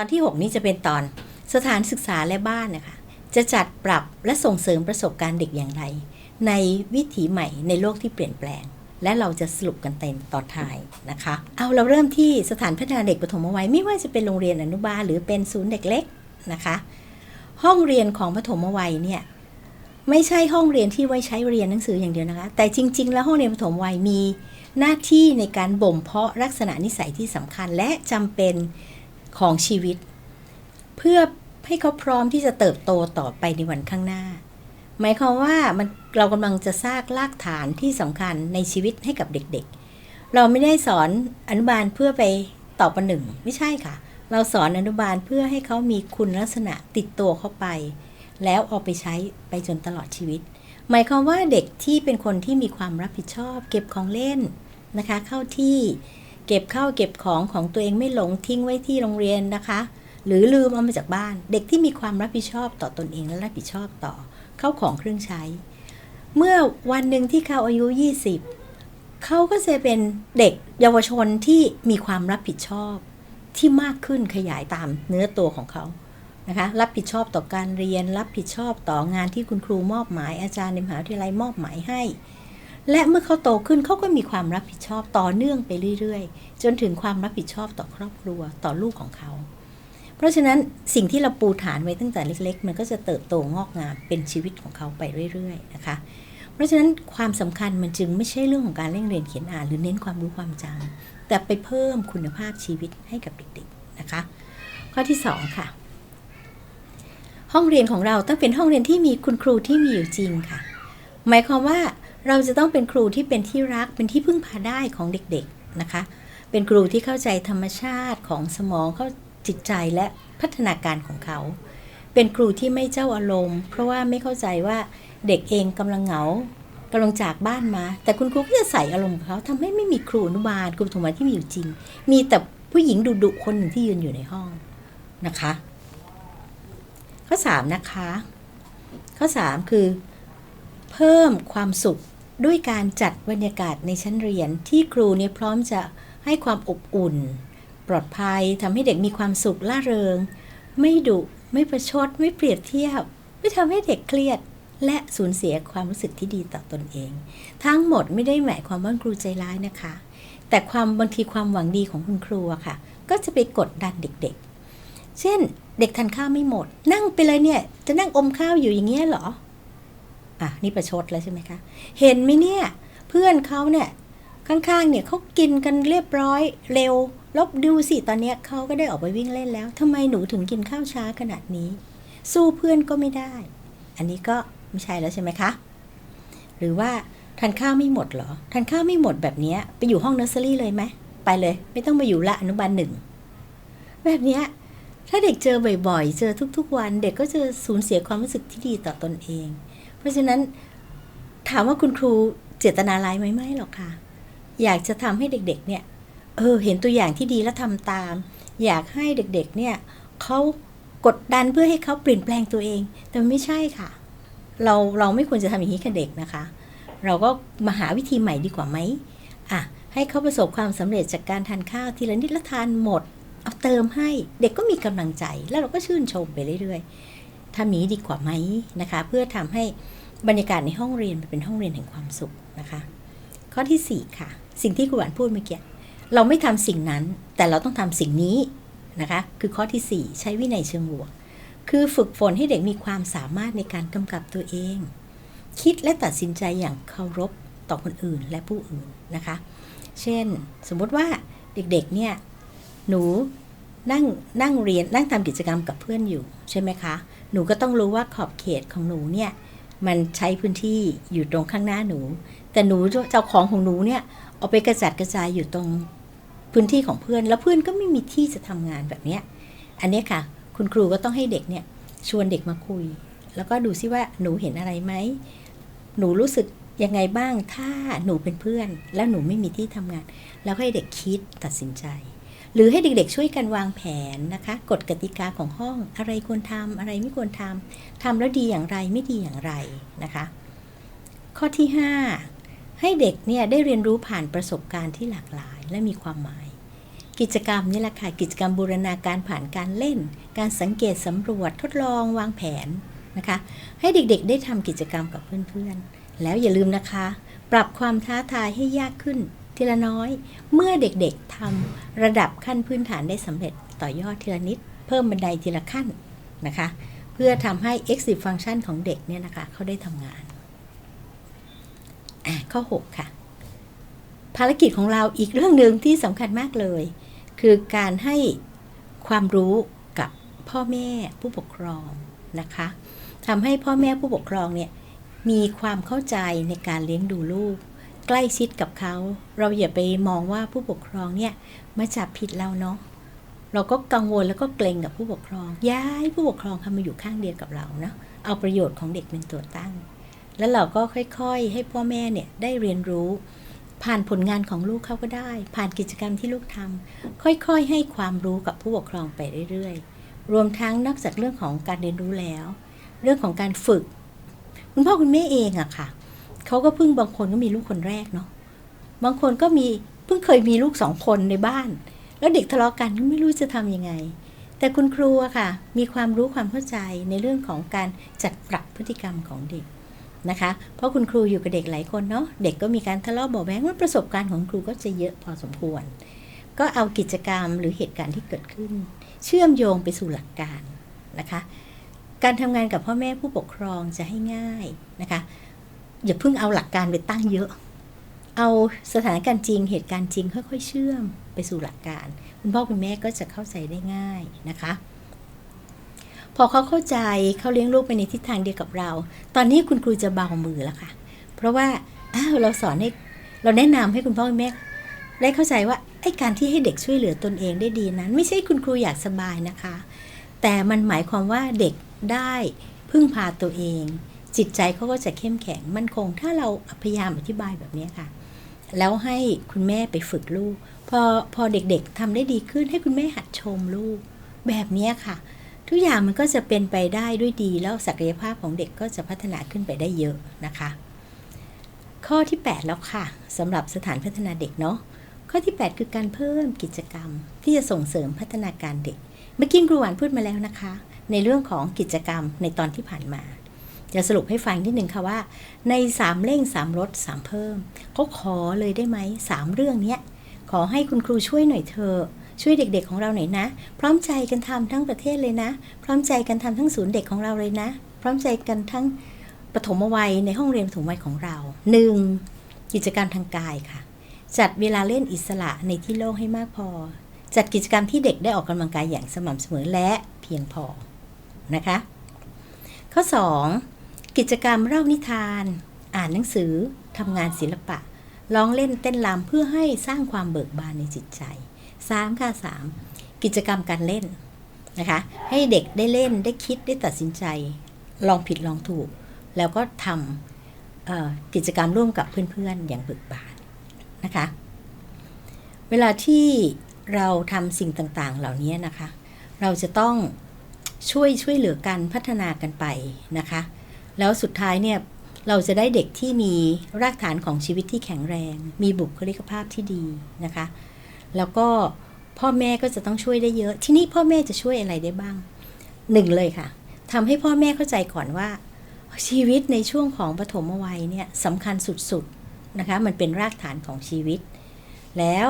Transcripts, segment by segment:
ตอนที่ 6 นี้จะเป็นตอนสถานศึกษาและบ้านนะคะ จะจัดปรับและส่งเสริมประสบการณ์เด็กอย่างไร ในวิถีใหม่ในโลกที่เปลี่ยนแปลง และเราจะสรุปกันเต็มตอนท้ายนะคะ เอาเราเริ่มที่สถานพัฒนาเด็กปฐมวัยไม่ว่าจะเป็นโรงเรียนอนุบาลหรือเป็นศูนย์เด็กเล็กนะคะ ห้องเรียนของปฐมวัยเนี่ยไม่ใช่ห้องเรียนที่ไว้ใช้เรียนหนังสืออย่างเดียวนะคะ แต่จริง ๆ แล้วห้องเรียนปฐมวัยมีหน้าที่ในการบ่มเพาะลักษณะนิสัยที่สำคัญและจำเป็น ของชีวิต เพื่อให้เขาพร้อมที่จะเติบโตต่อไปในวันข้างหน้า หมายความว่ามันเรากำลังจะสร้างรากฐานที่สำคัญในชีวิตให้กับเด็กๆ เราไม่ได้สอนอนุบาลเพื่อไปตอบประหนึ่งไม่ใช่ค่ะ เราสอนอนุบาลเพื่อให้เขามีคุณลักษณะติดตัวเข้าไป แล้วเอาไปใช้ไปจนตลอดชีวิต หมายความว่าเด็กที่เป็นคนที่มีความรับผิดชอบ เก็บของเล่นนะคะ เข้าที่ เก็บข้าวเก็บของของตัวเองไม่หลงทิ้งไว้ที่โรงเรียนนะคะ หรือลืมเอามาจากบ้าน เด็กที่มีความรับผิดชอบต่อตอนเองและรับผิดชอบต่อเข้าของเครื่องใช้ เมื่อวันหนึ่งที่เขาอายุ 20 เขาก็จะเป็นเด็กเยาวชนที่มีความรับผิดชอบที่มากขึ้นขยายตามเนื้อตัวของเขานะคะรับผิดชอบต่อการเรียนรับผิดชอบต่องานที่คุณครูมอบหมายอาจารย์ในมหาวิทยาลัยมอบหมายให้ และเมื่อเขาโตขึ้นเขาก็มีความรับผิดชอบต่อเนื่องไปเรื่อยๆ จนถึงความรับผิดชอบต่อครอบครัวต่อลูกของเขา เพราะฉะนั้นสิ่งที่เราปูฐานไว้ตั้งแต่เล็ก ๆ มันก็จะเติบโตงอกงามเป็นชีวิตของเขาไปเรื่อยๆนะคะ เพราะฉะนั้นความสำคัญมันจึงไม่ใช่เรื่องของการเร่งเรียนเขียนอ่านหรือเน้นความรู้ความจำแต่ไปเพิ่มคุณภาพชีวิตให้กับเด็กๆนะคะ ข้อที่ 2 ค่ะ ห้องเรียนของเราต้องเป็นห้องเรียนที่มีคุณครูที่มีอยู่จริงค่ะ หมายความว่า เราจะต้องเป็นครูที่เป็นที่รักเป็นที่พึ่งพาได้ของเด็กๆนะคะ เป็นครูที่เข้าใจธรรมชาติของสมองเข้าจิตใจและพัฒนาการของเขา เป็นครูที่ไม่เจ้าอารมณ์ เพราะว่าไม่เข้าใจว่าเด็กเองกำลังเหงากำลังจากบ้านมา แต่คุณครูก็จะใส่อารมณ์เขาทำให้ไม่มีครูอนุบาลครูปฐมวัยที่มีอยู่จริง มีแต่ผู้หญิงดุๆคนหนึ่งที่ยืนอยู่ในห้องนะคะ ข้อ3นะคะ ข้อ 3 คือ เพิ่มความสุข ด้วยการจัดบรรยากาศในชั้นเรียนที่ครูเนี่ยพร้อมจะให้ความอบอุ่น ปลอดภัยทำให้เด็กมีความสุขล่าเริง ไม่ดุไม่ประชด ไม่เปรียบเทียบ ไม่ทำให้เด็กเครียด และสูญเสียความรู้สึกที่ดีต่อตนเอง ทั้งหมดไม่ได้หมายความว่าครูใจร้ายนะคะ แต่ความบางทีความหวังดีของคุณครูอะค่ะ ก็จะไปกดดันเด็กๆ เช่น เด็กทานข้าวไม่หมด นั่งไปเลยเนี่ย จะนั่งอมข้าวอยู่อย่างเงี้ยเหรอ อะนี่ประชดแล้วใช่ไหมคะ เห็นไหมเนี่ย เพื่อนเขาเนี่ยข้างๆเนี่ยเขากินกันเรียบร้อยเร็วลบดูสิตอนเนี้ยเขาก็ได้ออกไปวิ่งเล่นแล้วทำไมหนูถึงกินข้าวช้าขนาดนี้ สู้เพื่อนก็ไม่ได้ อันนี้ก็ไม่ใช่แล้วใช่ไหมคะ หรือว่าทานข้าวไม่หมดเหรอทานข้าวไม่หมดแบบนี้ไปอยู่ห้องเนอร์เซอรี่เลยไหมไปเลย ไม่ต้องมาอยู่ละอนุบาลหนึ่งแบบนี้ถ้าเด็กเจอบ่อยๆ เจอทุกๆวัน เด็กก็จะสูญเสียความรู้สึกที่ดีต่อตอนเอง เพราะฉะนั้นถามว่าคุณครูเจตนาร้ายไหมไม่หรอกค่ะ อยากจะทำให้เด็กๆ เนี่ย เออ เห็นตัวอย่างที่ดีแล้วทำตาม อยากให้เด็กๆ เนี่ยเขากดดันเพื่อให้เขาเปลี่ยนแปลงตัวเอง แต่มันไม่ใช่ค่ะ เราเราไม่ควรจะทำอย่างนี้กับเด็กนะคะ เราก็มาหาวิธีใหม่ดีกว่าไหมอะให้เขาประสบความสำเร็จจากการทานข้าวทีละนิดละทานหมด เอาเติมให้เด็กก็มีกำลังใจแล้วเราก็ชื่นชมไปเรื่อยๆ ทำนี้ดีกว่าไหมนะคะ เพื่อทำให้บรรยากาศในห้องเรียนเป็นห้องเรียนแห่งความสุขนะคะ ข้อที่ 4 ค่ะ สิ่งที่ครูหวานพูดเมื่อกี้เราไม่ทำสิ่งนั้น แต่เราต้องทำสิ่งนี้นะคะ คือข้อที่ 4 ใช้วินัยเชิงบวก คือฝึกฝนให้เด็กมีความสามารถในการกำกับตัวเอง คิดและตัดสินใจอย่างเคารพต่อคนอื่นและผู้อื่นนะคะ เช่น สมมติว่าเด็กๆเนี่ยหนูนั่งนั่งเรียนนั่งทำกิจกรรมกับเพื่อนอยู่ใช่ไหมคะ หนูก็ต้องรู้ว่าขอบเขตของหนูเนี่ยมันใช้พื้นที่อยู่ตรงข้างหน้าหนู แต่หนูเจ้าของของหนูเนี่ยเอาไปกระจัดกระจายอยู่ตรงพื้นที่ของเพื่อน แล้วเพื่อนก็ไม่มีที่จะทำงานแบบเนี้ยอันนี้ค่ะ คุณครูก็ต้องให้เด็กเนี่ยชวนเด็กมาคุย แล้วก็ดูซิว่าหนูเห็นอะไรไหมหนูรู้สึกยังไงบ้างถ้าหนูเป็นเพื่อน แล้วหนูไม่มีที่ทำงาน แล้วให้เด็กคิดตัดสินใจ หรือให้เด็กๆช่วยกันวางแผนนะคะกฎกติกาของห้องอะไรควรทำอะไรไม่ควรทำทำแล้วดีอย่างไรไม่ดีอย่างไรนะคะ ข้อที่ 5 ให้เด็กเนี่ยได้เรียนรู้ผ่านประสบการณ์ที่หลากหลายและมีความหมาย กิจกรรมนี่แหละค่ะกิจกรรมบูรณาการผ่านการเล่น การสังเกตสำรวจทดลองวางแผนนะคะ ให้เด็กๆ ได้ทำกิจกรรมกับเพื่อนๆ แล้วอย่าลืมนะคะ ปรับความท้าทายให้ยากขึ้น ทีละน้อย เมื่อเด็กๆทำระดับขั้นพื้นฐานได้สำเร็จต่อยอดทีละนิด เพิ่มบันไดทีละขั้นนะคะ เพื่อทำให้ exit function ของเด็กเนี่ยนะคะเขาได้ทำงานข้อ 6 ค่ะ ภารกิจของเราอีกเรื่องหนึ่งที่สำคัญมากเลย คือการให้ความรู้กับพ่อแม่ผู้ปกครองนะคะทำให้พ่อแม่ผู้ปกครองเนี่ยมีความเข้าใจในการเลี้ยงดูลูก ใกล้ชิดกับเขา เราอย่าไปมองว่าผู้ปกครองเนี่ยมาจับผิดเราเนาะเราก็กังวลแล้วก็เกรงกับผู้ปกครอง ย้ายผู้ปกครองเข้ามาอยู่ข้างเดียวกับเราเนาะเอาประโยชน์ของเด็กเป็นตัวตั้ง แล้วเราก็ค่อยๆ ให้พ่อแม่เนี่ยได้เรียนรู้ ผ่านผลงานของลูกเขาก็ได้ ผ่านกิจกรรมที่ลูกทำค่อยๆ ให้ความรู้กับผู้ปกครองไปเรื่อยๆ รวมทั้งนอกจากเรื่องของการเรียนรู้แล้ว เรื่องของการฝึก คุณพ่อคุณแม่เองอะค่ะ เขาก็เพิ่งบางคนก็มีลูกคนแรกเนาะบางคนก็มีเพิ่งเคยมีลูกสองคนในบ้าน แล้วเด็กทะเลาะกันก็ไม่รู้จะทำยังไง แต่คุณครูอะค่ะ มีความรู้ความเข้าใจในเรื่องของการจัดปรับพฤติกรรมของเด็กนะคะ เพราะคุณครูอยู่กับเด็กหลายคนเนาะเด็กก็มีการทะเลาะเบาแว้งว่าประสบการณ์ของครูก็จะเยอะพอสมควร ก็เอากิจกรรมหรือเหตุการณ์ที่เกิดขึ้น เชื่อมโยงไปสู่หลักการนะคะ การทำงานกับพ่อแม่ผู้ปกครองจะให้ง่ายนะคะ อย่าเพิ่งเอาหลักการไปตั้งเยอะ เอาสถานการณ์จริงเหตุการณ์จริงค่อยๆ เชื่อมไปสู่หลักการ คุณพ่อคุณแม่ก็จะเข้าใจได้ง่ายนะคะ พอเขาเข้าใจเขาเลี้ยงลูกไปในทิศทางเดียวกับเรา ตอนนี้คุณครูจะเบามือแล้วค่ะ เพราะว่าอ้าวเราสอนให้เราแนะนำให้คุณพ่อคุณแม่ได้เข้าใจว่าไอ้การที่ให้เด็กช่วยเหลือตนเองได้ดีนั้น ไม่ใช่คุณครูอยากสบายนะคะ แต่มันหมายความว่าเด็กได้พึ่งพาตัวเอง จิตใจเขาก็จะเข้มแข็งมั่นคง ถ้าเราพยายามอธิบายแบบนี้ค่ะ แล้วให้คุณแม่ไปฝึกลูก พอพอเด็กๆทำได้ดีขึ้นให้คุณแม่หัดชมลูก แบบนี้ค่ะ ทุกอย่างมันก็จะเป็นไปได้ด้วยดี แล้วศักยภาพของเด็กก็จะพัฒนาขึ้นไปได้เยอะนะคะ ข้อที่ 8 แล้วค่ะสำหรับสถานพัฒนาเด็กเนาะข้อที่ 8 คือการเพิ่มกิจกรรม ที่จะส่งเสริมพัฒนาการเด็ก เมื่อกี้ครูหวานพูดมาแล้วนะคะ ในเรื่องของกิจกรรมในตอนที่ผ่านมา จะสรุปให้ฟังนิดนึงค่ะว่า ใน3เร่ง3ลด3เพิ่มเขาขอเลยได้ไหม3เรื่องเนี้ยขอให้คุณครูช่วยหน่อยเถอะช่วยเด็กๆของเราหน่อยนะ พร้อมใจกันทำทั้งประเทศเลยนะ พร้อมใจกันทำทั้งศูนย์เด็กของเราเลยนะ พร้อมใจกันทั้งปฐมวัยในห้องเรียนปฐมวัยของเรา 1. กิจกรรมทางกายค่ะ จัดเวลาเล่นอิสระในที่โล่งให้มากพอ จัดกิจกรรมที่เด็กได้ออกกำลังกายอย่างสม่ำเสมอและเพียงพอนะคะ ข้อ 2. กิจกรรมเล่านิทาน อ่านหนังสือทำงานศิลปะ ร้องเล่นเต้นรำเพื่อให้สร้างความเบิกบานในจิตใจ 3. ค่ะ 3. กิจกรรมการเล่นนะคะ ให้เด็กได้เล่นได้คิดได้ตัดสินใจ ลองผิดลองถูก แล้วก็ทำกิจกรรมร่วมกับเพื่อนๆ อย่างเบิกบานนะคะ เวลาที่เราทำสิ่งต่างๆ เหล่านี้นะคะ เราจะต้องช่วยช่วยเหลือกันพัฒนากันไปนะคะ แล้วสุดท้ายเนี่ยเราจะได้เด็กที่มีรากฐานของชีวิตที่แข็งแรง มีบุคลิกภาพที่ดีนะคะ แล้วก็พ่อแม่ก็จะต้องช่วยได้เยอะ ที่นี่พ่อแม่จะช่วยอะไรได้บ้างหนึ่งเลยค่ะทำให้พ่อแม่เข้าใจก่อนว่า ชีวิตในช่วงของปฐมวัยเนี่ยสำคัญสุดๆนะคะ มันเป็นรากฐานของชีวิต แล้ว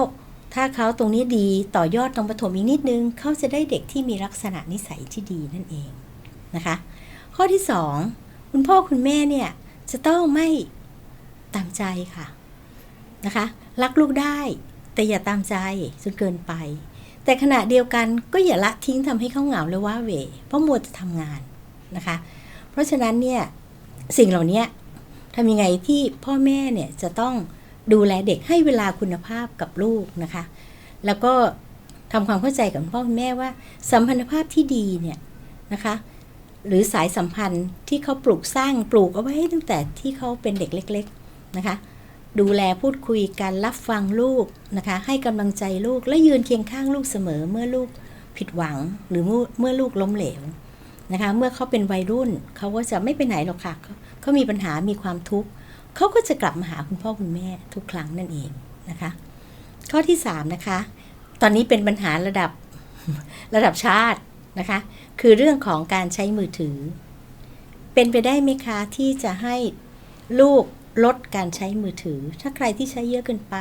ถ้าเขาตรงนี้ดีต่อยอดตรงปฐมอีกนิดนึงเขาจะได้เด็กที่มีลักษณะนิสัยที่ดีนั่นเองนะคะ ข้อที่สอง คุณพ่อคุณแม่เนี่ยจะต้องไม่ตามใจค่ะนะคะ รักลูกได้แต่อย่าตามใจจนเกินไป แต่ขณะเดียวกันก็อย่าละทิ้งทำให้เขาเหงาเลยว่าเวเพราะมัวจะทำงานนะคะ เพราะฉะนั้นเนี่ยสิ่งเหล่านี้ทำยังไงที่พ่อแม่เนี่ยจะต้องดูแลเด็กให้เวลาคุณภาพกับลูกนะคะ แล้วก็ทำความเข้าใจกับพ่อแม่ว่า สัมพันธภาพที่ดีเนี่ยนะคะ หรือสายสัมพันธ์ที่เขาปลูกสร้างปลูกเอาไว้ตั้งแต่ที่เขาเป็นเด็กเล็ก ๆนะคะ ดูแลพูดคุยกันรับฟังลูกนะคะ ให้กำลังใจลูกและยืนเคียงข้างลูกเสมอเมื่อลูกผิดหวังหรือเมื่อลูกล้มเหลวนะคะ เมื่อเขาเป็นวัยรุ่นเขาก็จะไม่ไปไหนหรอกค่ะเขามีปัญหามีความทุกข์เขาก็จะกลับมาหาคุณพ่อคุณแม่ทุกครั้งนั่นเองนะคะ ข้อที่3นะคะ ตอนนี้เป็นปัญหาระดับระดับชาติ นะคะ คือเรื่องของการใช้มือถือ เป็นไปได้ไหมคะที่จะให้ลูกลดการใช้มือถือ ถ้าใครที่ใช้เยอะเกินไป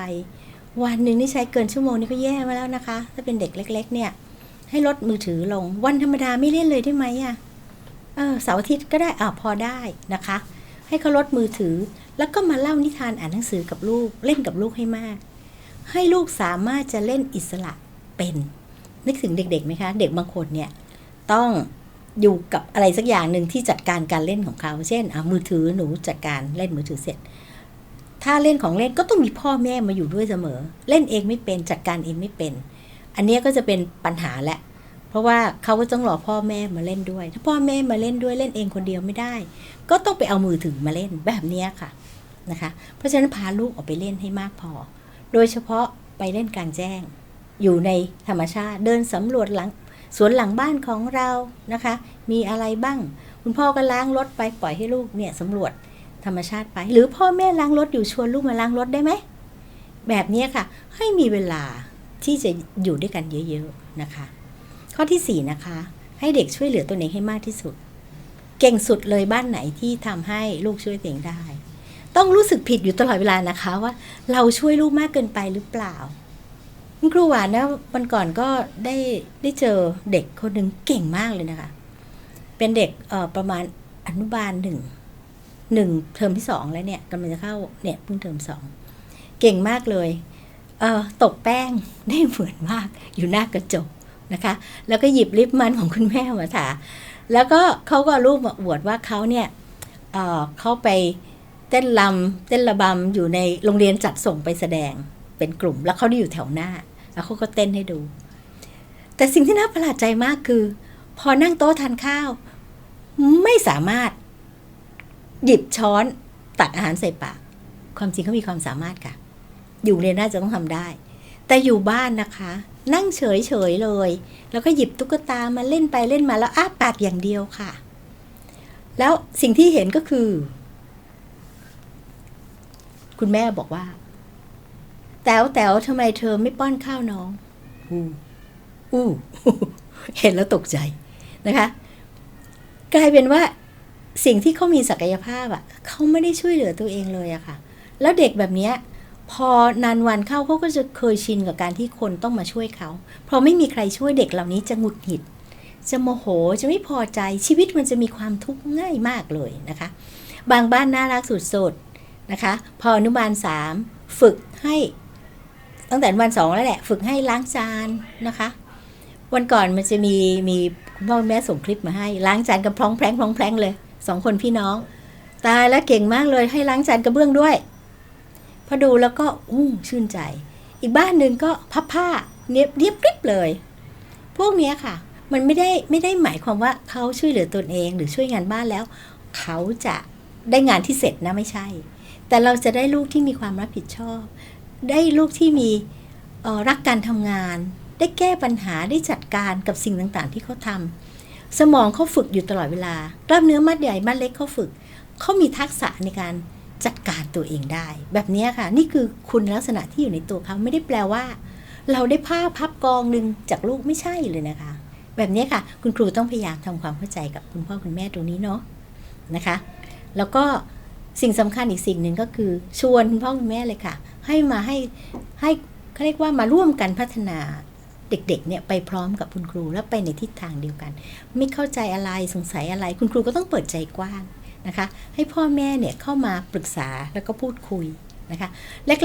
วันหนึ่งนี่ใช้เกินชั่วโมงนี่ก็แย่มาแล้วนะคะ ถ้าเป็นเด็กเล็ก ๆ เนี่ย ให้ลดมือถือลง วันธรรมดาไม่เล่นเลยได้ไหมอะเออเสาร์อาทิตย์ก็ได้อ่าพอได้นะคะ ให้เขาลดมือถือ แล้วก็มาเล่านิทานอ่านหนังสือกับลูกเล่นกับลูกให้มาก ให้ลูกสามารถจะเล่นอิสระเป็น นึกถึงเด็กๆไหมคะ เด็กบางคนเนี่ย ต้องอยู่กับอะไรสักอย่างหนึ่งที่จัดการการเล่นของเขา เช่นอะมือถือหนูจัดการเล่นมือถือเสร็จ ถ้าเล่นของเล่นก็ต้องมีพ่อแม่มาอยู่ด้วยเสมอ เล่นเองไม่เป็นจัดการเองไม่เป็น อันนี้ก็จะเป็นปัญหาแหละ เพราะว่าเขาก็ต้องรอพ่อแม่มาเล่นด้วย ถ้าพ่อแม่มาเล่นด้วยเล่นเองคนเดียวไม่ได้ ก็ต้องไปเอามือถือมาเล่นแบบนี้ค่ะนะคะ เพราะฉะนั้นพาลูกออกไปเล่นให้มากพอ โดยเฉพาะไปเล่นกลางแจ้ง อยู่ในธรรมชาติเดินสำรวจหลัง สวนหลังบ้านของเรานะคะ มีอะไรบ้าง คุณพ่อก็ล้างรถไปปล่อยให้ลูกเนี่ยสำรวจธรรมชาติไป หรือพ่อแม่ล้างรถอยู่ชวนลูกมาล้างรถได้ไหมแบบนี้ค่ะ ให้มีเวลาที่จะอยู่ด้วยกันเยอะๆนะคะ ข้อที่สี่นะคะ ให้เด็กช่วยเหลือตัวเองให้มากที่สุด เก่งสุดเลยบ้านไหนที่ทำให้ลูกช่วยตัวเองได้ ต้องรู้สึกผิดอยู่ตลอดเวลานะคะว่า เราช่วยลูกมากเกินไปหรือเปล่า คุณครูหวานนะวันก่อนก็ได้ได้เจอเด็กคนหนึ่งเก่งมากเลยนะคะ เป็นเด็กเอ่อประมาณอนุบาลหนึ่งหนึ่งเทอมที่สองแล้วเนี่ยกำลังจะเข้าเนี่ยเพิ่งเทอมสองเก่งมากเลยเอ่อตกแป้งได้เหมือนมากอยู่หน้ากระจกนะคะ แล้วก็หยิบลิปมันของคุณแม่มาทาแล้วก็เขาก็รูปมาอวดว่าเขาเนี่ยเอ่อเขาไปเต้นลำเต้นระบำอยู่ในโรงเรียนจัดส่งไปแสดง เป็นกลุ่ม แล้วเขาได้อยู่แถวหน้า แล้วเขาก็เต้นให้ดู แต่สิ่งที่น่าประหลาดใจมากคือ พอนั่งโต๊ะทานข้าว ไม่สามารถ หยิบช้อนตักอาหารใส่ปาก ความจริงเขามีความสามารถค่ะ อยู่เรียนน่าจะต้องทำได้ แต่อยู่บ้านนะคะ นั่งเฉยเฉยเลย แล้วก็หยิบตุ๊กตามาเล่นไปเล่นมาแล้วอ้าปากอย่างเดียวค่ะ แล้วสิ่งที่เห็นก็คือ คุณแม่บอกว่า แต๋วแต๋วทำไมเธอไม่ป้อนข้าวน้องอู้อู้เห็นแล้วตกใจนะคะ กลายเป็นว่าสิ่งที่เขามีศักยภาพอะเขาไม่ได้ช่วยเหลือตัวเองเลยอะค่ะ แล้วเด็กแบบเนี้ยพอนานวันเข้าเขาก็จะเคยชินกับการที่คนต้องมาช่วยเขาพอไม่มีใครช่วยเด็กเหล่านี้จะหงุดหงิด จะโมโหจะไม่พอใจชีวิตมันจะมีความทุกข์ง่ายมากเลยนะคะ บางบ้านน่ารักสุดๆนะคะ พออนุบาลสามฝึกให้ ตั้งแต่อนุบาลสองแล้วแหละ ฝึกให้ล้างจานนะคะ วันก่อนมันจะมีมีคุณพ่อแม่ส่งคลิปมาให้ ล้างจานกันพร้องแพร้งพร้องแพร้งเลยสองคนพี่น้อง ตายแล้วเก่งมากเลยให้ล้างจานกระเบื้องด้วย พอดูแล้วก็อู้ชื่นใจ อีกบ้านหนึ่งก็พับผ้าเนียบเรียบกริบเลย พวกนี้ค่ะ มันไม่ได้ไม่ได้หมายความว่าเขาช่วยเหลือตนเองหรือช่วยงานบ้านแล้ว เขาจะได้งานที่เสร็จนะไม่ใช่ แต่เราจะได้ลูกที่มีความรับผิดชอบ ได้ลูกที่มีรักการทำงาน ได้แก้ปัญหาได้จัดการกับสิ่งต่างๆ ที่เขาทำสมองเขาฝึกอยู่ตลอดเวลากล้ามเนื้อมัดใหญ่มัดเล็กเขาฝึกเขามีทักษะในการจัดการตัวเองได้ แบบนี้ค่ะ นี่คือคุณลักษณะที่อยู่ในตัวเขาไม่ได้แปลว่า เราได้ผ้าพับกองหนึ่งจากลูกไม่ใช่เลยนะคะ แบบนี้ค่ะ คุณครูต้องพยายามทำความเข้าใจกับคุณพ่อคุณแม่ตรงนี้เนาะนะคะ แล้วก็สิ่งสำคัญอีกสิ่งหนึ่งก็คือชวนคุณพ่อคุณแม่เลยค่ะ ให้มาให้ให้เขาเรียกว่ามาร่วมกันพัฒนาเด็กๆเนี่ยไปพร้อมกับคุณครูแล้วไปในทิศทางเดียวกัน ไม่เข้าใจอะไรสงสัยอะไร คุณครูก็ต้องเปิดใจกว้างนะคะ ให้พ่อแม่เนี่ยเข้ามาปรึกษาแล้วก็พูดคุยนะคะ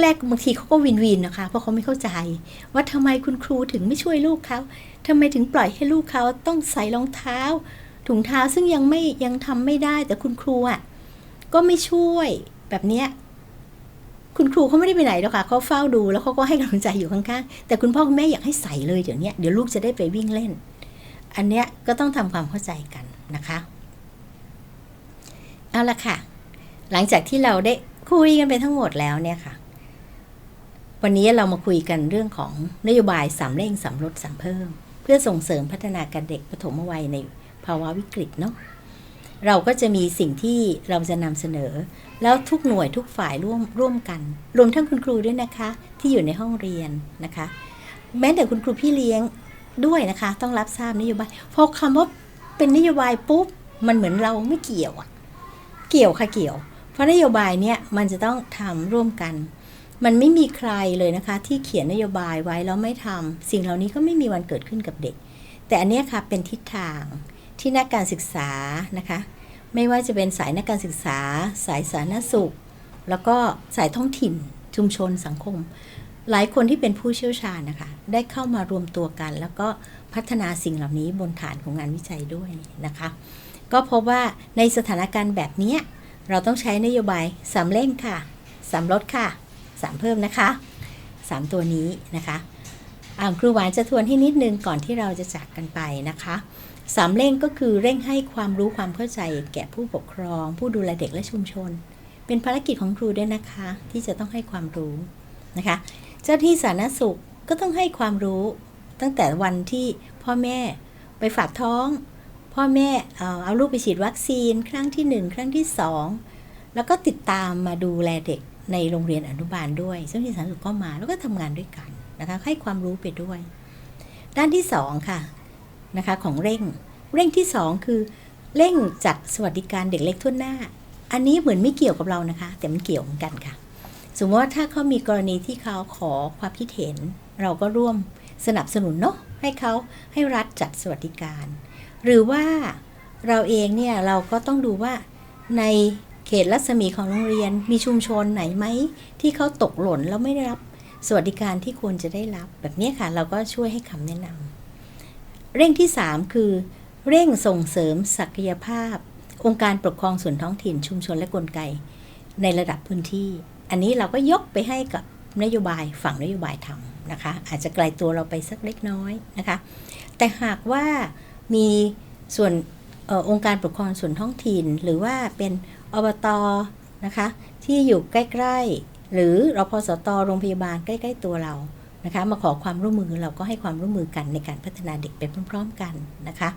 แรกๆบางทีเขาก็วินวินนะคะ เพราะเขาไม่เข้าใจ ว่าทำไมคุณครูถึงไม่ช่วยลูกเขาทำไมถึงปล่อยให้ลูกเขาต้องใส่รองเท้า ถุงเท้าซึ่งยังไม่ยังทำไม่ได้แต่คุณครูอะก็ไม่ช่วยแบบเนี้ย คุณครูเขาไม่ได้ไปไหนหรอกค่ะเขาเฝ้าดูแล้วเขาก็ให้กำลังใจอยู่ข้างๆ แต่คุณพ่อคุณแม่อยากให้ใส่เลยเดี๋ยวนี้เดี๋ยวลูกจะได้ไปวิ่งเล่น อันเนี้ยก็ต้องทำความเข้าใจกันนะคะเอาละค่ะ หลังจากที่เราได้คุยกันไปทั้งหมดแล้วเนี่ยค่ะ วันนี้เรามาคุยกันเรื่องของนโยบายสามเร่งสามลดสามเพิ่ม เพื่อส่งเสริมพัฒนาการเด็กปฐมวัยในภาวะวิกฤตเนาะ เราก็จะมีสิ่งที่เราจะนำเสนอ แล้วทุกหน่วยทุกฝ่ายร่วมร่วมกัน รวมทั้งคุณครูด้วยนะคะ ที่อยู่ในห้องเรียนนะคะ แม้แต่คุณครูพี่เลี้ยงด้วยนะคะ ต้องรับทราบนโยบายพอคำว่าเป็นนโยบายปุ๊บมันเหมือนเราไม่เกี่ยวอะเกี่ยวค่ะเกี่ยว เพราะนโยบายเนี่ยมันจะต้องทำร่วมกัน มันไม่มีใครเลยนะคะ ที่เขียนนโยบายไว้แล้วไม่ทำสิ่งเหล่านี้ก็ไม่มีวันเกิดขึ้นกับเด็ก แต่อันเนี้ยค่ะเป็นทิศทาง ที่นักการศึกษานะคะไม่ว่าจะเป็นสายนักการศึกษา สายสาธารณสุข แล้วก็สายท้องถิ่นชุมชนสังคม หลายคนที่เป็นผู้เชี่ยวชาญนะคะได้เข้ามารวมตัวกัน แล้วก็พัฒนาสิ่งเหล่านี้บนฐานของงานวิจัยด้วยนะคะก็พบว่าในสถานการณ์แบบนี้เราต้องใช้นโยบายสามเร่งค่ะสามลดค่ะสามเพิ่มนะคะสามตัวนี้นะคะอ่าครูหวานจะทวนให้นิดนึงก่อนที่เราจะจากกันไปนะคะ สามเร่งก็คือเร่งให้ความรู้ความเข้าใจแก่ผู้ปกครอง ผู้ดูแลเด็กและชุมชน เป็นภารกิจของครูด้วยนะคะ ที่จะต้องให้ความรู้นะคะ เจ้าที่สาธารณสุขก็ต้องให้ความรู้ตั้งแต่วันที่พ่อแม่ไปฝากท้อง พ่อแม่เอาลูกไปฉีดวัคซีน ครั้งที่ 1 ครั้งที่ 2 แล้วก็ติดตามมาดูแลเด็กในโรงเรียนอนุบาลด้วยเจ้าหน้าที่สาธารณสุขก็มาแล้วก็ทำงานด้วยกันนะคะให้ความรู้ไปด้วย ด้านที่ 2 ค่ะ นะคะของเร่ง เร่งที่ 2 คือเร่งจัดสวัสดิการเด็กเล็กทั่วหน้า อันนี้เหมือนไม่เกี่ยวกับเรานะคะ แต่มันเกี่ยวเหมือนกันค่ะ สมมติว่าถ้าเขามีกรณีที่เขาขอความคิดเห็น เราก็ร่วมสนับสนุนเนาะให้เขาให้รัฐจัดสวัสดิการ หรือว่าเราเองเนี่ยเราก็ต้องดูว่าในเขตรัศมีของโรงเรียนมีชุมชนไหนไหมที่เขาตกหล่นแล้วไม่ได้รับสวัสดิการที่ควรจะได้รับแบบนี้ค่ะ เราก็ช่วยให้คำแนะนำ เร่งที่ 3 คือ เร่งส่งเสริมศักยภาพ องค์การปกครองส่วนท้องถิ่นชุมชนและกลไก ในระดับพื้นที่ อันนี้เราก็ยกไปให้กับนโยบายฝั่งนโยบายทำนะคะ อาจจะไกลตัวเราไปสักเล็กน้อยนะคะ แต่หากว่ามีส่วนออองค์การปกครองส่วนท้องถิ่น หรือว่าเป็นอบตนะคะ ที่อยู่ใกล้ ๆ หรือรพสตโรงพยาบาลใกล้ ๆ ตัวเรา นะคะมาขอความร่วมมือเราก็ให้ความร่วมมือกันในการพัฒนาเด็กไปพร้อม ๆ กันนะคะ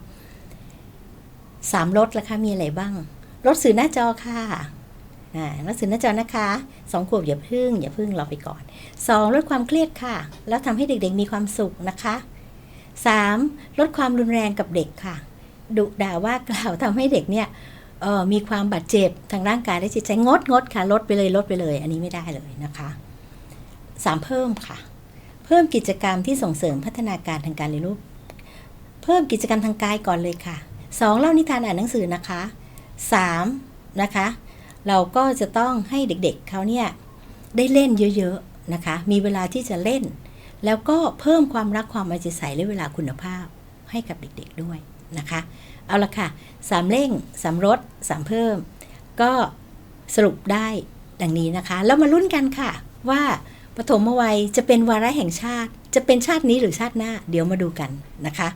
สามรถละคะมีอะไรบ้างรถสื่อหน้าจอค่ะอ่าหนังสือหน้าจอนะคะสองขวบอย่าพึ่ง อย่าพึ่งเราไปก่อนสองลดความเครียดค่ะ แล้วทำให้เด็กๆมีความสุขนะคะสามลดความรุนแรงกับเด็กค่ะดุด่าว่ากล่าวทำให้เด็กเนี่ยเอ่อมีความบาดเจ็บทางร่างกายและจิตใจงดงดค่ะลดไปเลยลดไปเลย อันนี้ไม่ได้เลยนะคะสามเพิ่มค่ะ เพิ่มกิจกรรมที่ส่งเสริมพัฒนาการทางการเรียนรู้เพิ่มกิจกรรมทางกายก่อนเลยค่ะสองเล่านิทานอ่านหนังสือนะคะสามนะคะ เราก็จะต้องให้เด็กๆเขาเนี่ยได้เล่นเยอะๆนะคะ มีเวลาที่จะเล่น แล้วก็เพิ่มความรักความเอาใจใส่และเวลาคุณภาพให้กับเด็กๆด้วยนะคะ เอาละค่ะสามเร่งสามรถสามเพิ่ม ก็สรุปได้ดังนี้นะคะ แล้วมาลุ้นกันค่ะว่า ปฐมวัยจะเป็นวาระแห่งชาติ จะเป็นชาตินี้หรือชาติหน้า เดี๋ยวมาดูกันนะคะ